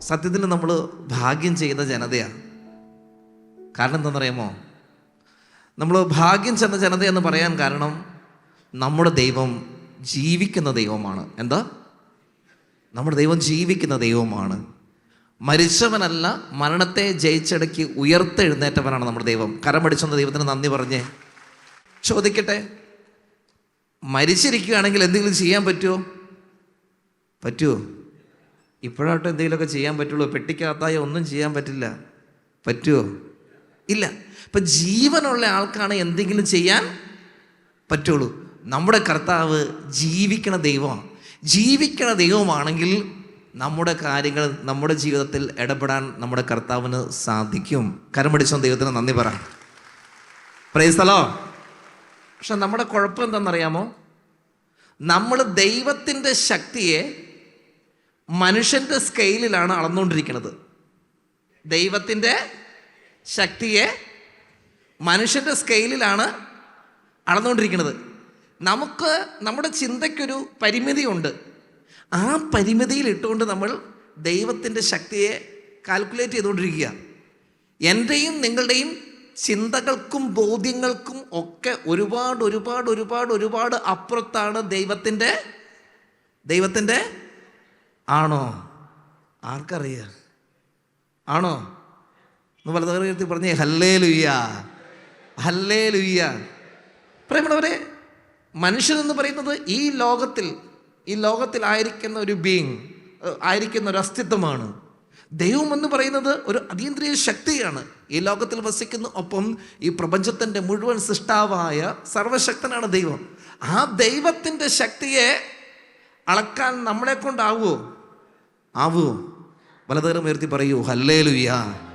സത്യത്തിൽ നമ്മൾ ഭാഗ്യം ചെയ്യുന്ന ജനതയാണ്. കാരണം എന്താണെന്നറിയാമോ? നമ്മൾ ഭാഗ്യം ചെന്ന ജനത എന്ന് പറയാൻ കാരണം നമ്മുടെ ദൈവം ജീവിക്കുന്ന ദൈവമാണ്. എന്താ? നമ്മുടെ ദൈവം ജീവിക്കുന്ന ദൈവമാണ്. മരിച്ചവനല്ല മരണത്തെ ജയിച്ചടക്കി ഉയർത്തെഴുന്നേറ്റവനാണ് നമ്മുടെ ദൈവം. കരമടിച്ചെന്ന ദൈവത്തിന് നന്ദി പറഞ്ഞേ. ചോദിക്കട്ടെ മരിച്ചിരിക്കുകയാണെങ്കിൽ എന്തെങ്കിലും ചെയ്യാൻ പറ്റുമോ പറ്റുമോ ഇപ്പോഴായിട്ട് എന്തെങ്കിലുമൊക്കെ ചെയ്യാൻ പറ്റുള്ളൂ. പെട്ടിക്കകത്തായ ഒന്നും ചെയ്യാൻ പറ്റില്ല. പറ്റുമോ ഇല്ല. ഇപ്പം ജീവനുള്ള ആൾക്കാണ് എന്തെങ്കിലും ചെയ്യാൻ പറ്റുള്ളൂ. നമ്മുടെ കർത്താവ് ജീവിക്കണ ദൈവമാണ്. ജീവിക്കണ ദൈവമാണെങ്കിൽ നമ്മുടെ കാര്യങ്ങൾ നമ്മുടെ ജീവിതത്തിൽ ഇടപെടാൻ നമ്മുടെ കർത്താവിന് സാധിക്കും. കരമടിച്ച ദൈവത്തിന് നന്ദി പറ. പ്രൈസലോ പക്ഷെ നമ്മുടെ കുഴപ്പം എന്താണെന്നറിയാമോ? നമ്മൾ ദൈവത്തിന്റെ ശക്തിയെ മനുഷ്യന്റെ സ്കെയിലിലാണ് അളന്നുകൊണ്ടിരിക്കുന്നത്. ദൈവത്തിന്റെ ശക്തിയെ മനുഷ്യന്റെ സ്കെയിലിലാണ് അളന്നുകൊണ്ടിരിക്കുന്നത്. നമുക്ക് നമ്മുടെ ചിന്തയ്ക്കൊരു പരിമിതിയുണ്ട്. ആ പരിമിതിയിൽ ഇട്ടുകൊണ്ട് നമ്മൾ ദൈവത്തിന്റെ ശക്തിയെ കാൽക്കുലേറ്റ് ചെയ്തുകൊണ്ടിരിക്കുക. എന്റെയും നിങ്ങളുടെയും ചിന്തകൾക്കും ബോധ്യങ്ങൾക്കും ഒക്കെ ഒരുപാട് ഒരുപാട് ഒരുപാട് ഒരുപാട് അപ്പുറത്താണ് ദൈവത്തിന്റെ ദൈവത്തിന്റെ ആണോ? ആർക്കറിയാം? ആണോ? ഒന്ന് വലതുകരത്തിൽ പറഞ്ഞേ ഹല്ലേ ലുയ്യ ഹല്ലേ ലുയ്യ പ്രേമണവരെ മനുഷ്യനെന്ന് പറയുന്നത് ഈ ലോകത്തിൽ ഈ ലോകത്തിലായിരിക്കുന്ന ഒരു ബീങ് ആയിരിക്കുന്ന ഒരു അസ്തിത്വമാണ്. ദൈവം എന്ന് പറയുന്നത് ഒരു അതീന്ദ്രിയ ശക്തിയാണ്. ഈ ലോകത്തിൽ വസിക്കുന്ന ഒപ്പം ഈ പ്രപഞ്ചത്തിന്റെ മുഴുവൻ സൃഷ്ടാവായ സർവശക്തനാണ് ദൈവം. ആ ദൈവത്തിന്റെ ശക്തിയെ അളക്കാൻ നമ്മളെ കൊണ്ടാവുമോ ആവുമോ വലതകരം ഉയർത്തി പറയൂ ഹല്ലേ ലുയ്യ